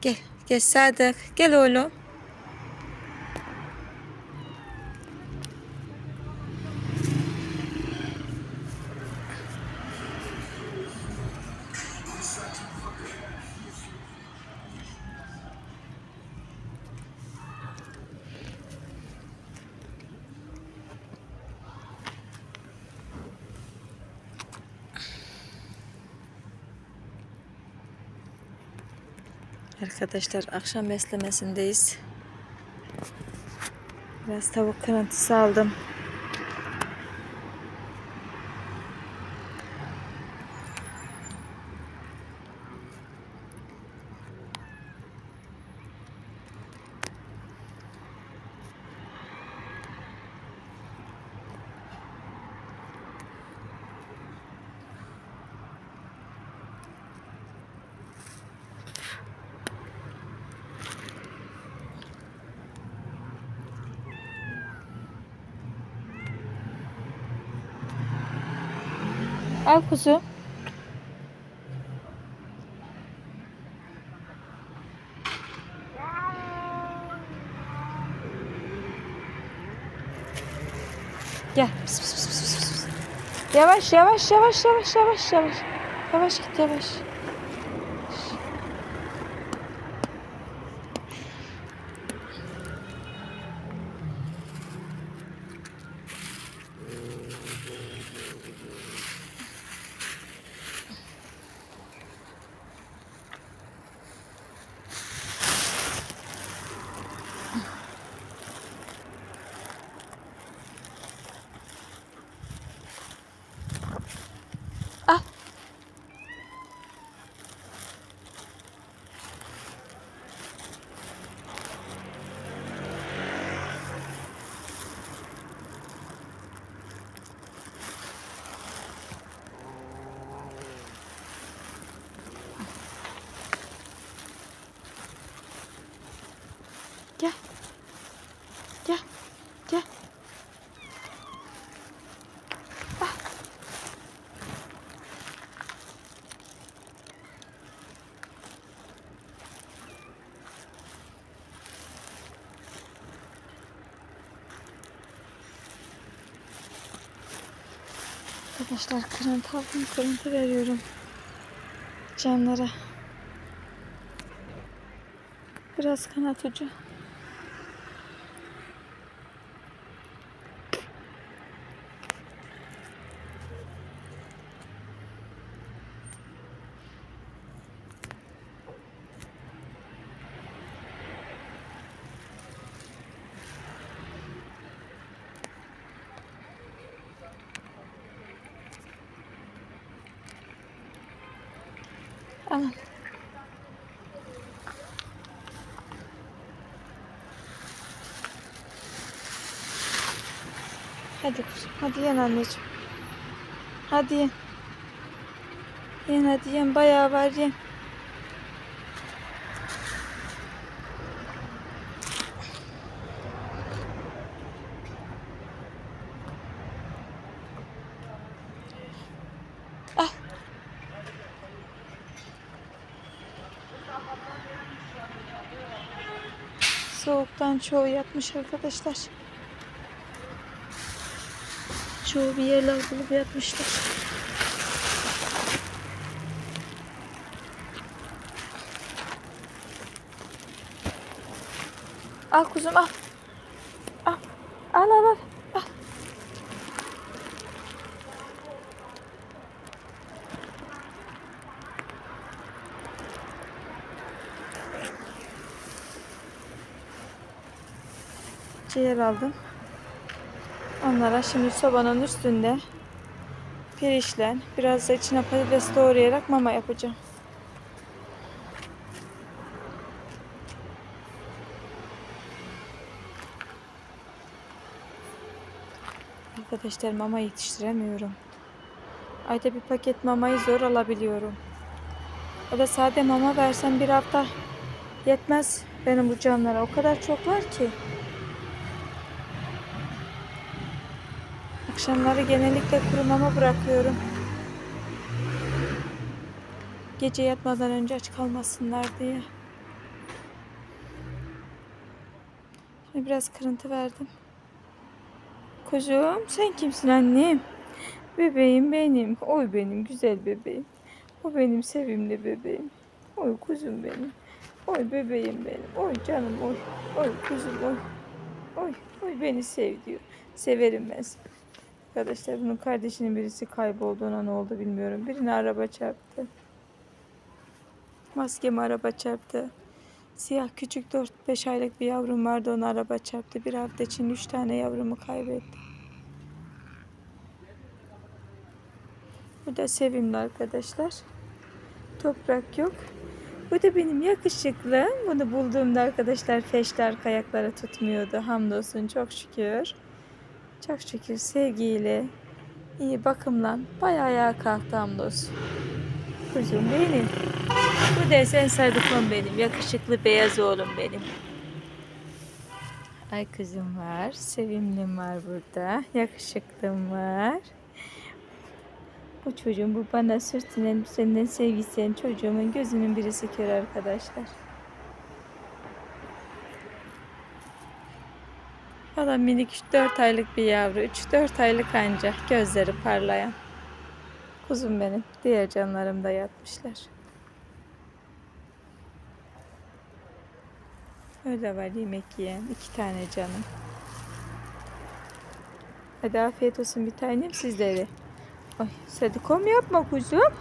Gel. Gel Sadık. Gel oğlum. Arkadaşlar akşam beslemesindeyiz. Biraz tavuk kırıntısı aldım. Al kuzu. Gel. Pıs, pıs, pıs, pıs. Yavaş yavaş yavaş yavaş yavaş yavaş. Yavaş git yavaş. Al. Gel. Gel. Gel. Arkadaşlar kırıntı aldım, kırıntı veriyorum canlara. Biraz kanat ucu. Alın. Hadi kuzum. Hadi yen anneciğim. Hadi yen. Yen hadi yen. Bayağı var yen. Al. Soğuktan çoğu yatmış arkadaşlar. Çoğu bir yerler bulup yatmışlar. Al kuzum al. Al. Al al al. Ciğer aldım. Onlara şimdi sobanın üstünde pirinçle biraz da içine patates doğrayarak mama yapacağım. Arkadaşlar mama yetiştiremiyorum. Ayda bir paket mamayı zor alabiliyorum. O da sade mama versem bir hafta yetmez benim bu canlara. O kadar çok var ki. Akşamları genellikle kuru mama bırakıyorum. Gece yatmadan önce aç kalmasınlar diye. Şimdi biraz kırıntı verdim. Kuzum sen kimsin annem? Bebeğim benim. Oy benim güzel bebeğim. O benim sevimli bebeğim. Oy kuzum benim. Oy bebeğim benim. Oy canım oy. Oy kuzum oy. Oy oy beni sev diyor. Severim ben seni. Arkadaşlar bunun kardeşinin birisi kaybolduğuna ne oldu bilmiyorum. Birine araba çarptı. Maskeme araba çarptı. Siyah küçük 4-5 aylık bir yavrum vardı ona araba çarptı. Bir hafta için 3 tane yavrumu kaybettim. Bu da sevimli arkadaşlar. Toprak yok. Bu da benim yakışıklım. Bunu bulduğumda arkadaşlar feşler kayakları tutmuyordu. Hamdolsun çok şükür. Çok şükür sevgiyle, iyi bakımla bayağı ayağa kalktı hamdolsun. Kuzum benim. Bu da sen sardıkım benim. Yakışıklı beyaz oğlum benim. Ay kızım var. Sevimlim var burada. Yakışıklım var. Bu çocuğum bu bana sürtünen senden sevgisen çocuğumun gözünün birisi kör arkadaşlar. Valla minik 4 aylık bir yavru. 3-4 aylık ancak gözleri parlayan. Kuzum benim. Diğer canlarım da yatmışlar. Öyle var yemek yiyen. iki tane canım. Hadi afiyet olsun bir tanem sizlere. Ay sadikom yapma kuzum.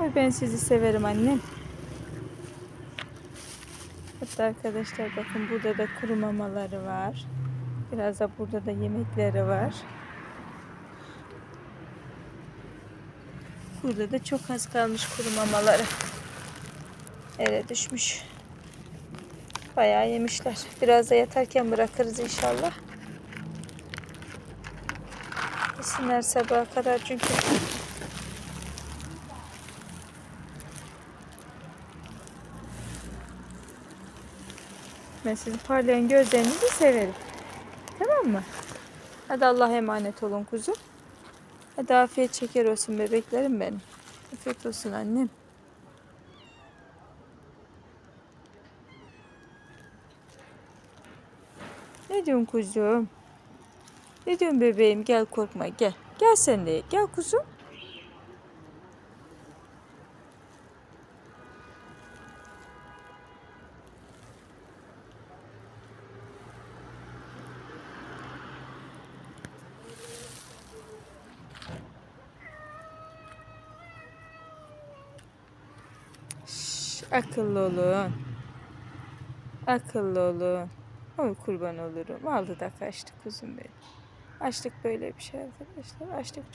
Ay ben sizi severim annem. Hatta arkadaşlar bakın burada da kuru mamaları var. Biraz da burada da yemekleri var. Burada da çok az kalmış kuru mamaları. Yere düşmüş. Bayağı yemişler. Biraz da yatarken bırakırız inşallah. Yesinler sabaha kadar çünkü Sizin parlayan gözlerinizi severim. Tamam mı? Hadi Allah'a emanet olun kuzum. Hadi afiyet şeker olsun bebeklerim benim. Afiyet olsun annem. Ne diyorsun kuzum? Ne diyorsun bebeğim? Gel korkma gel. Gel sen de gel kuzum. Akıllı olun. Akıllı olun. Oy kurban olurum. Aldı da kaçtı kuzum benim. Açlık böyle bir şey arkadaşlar. Açlık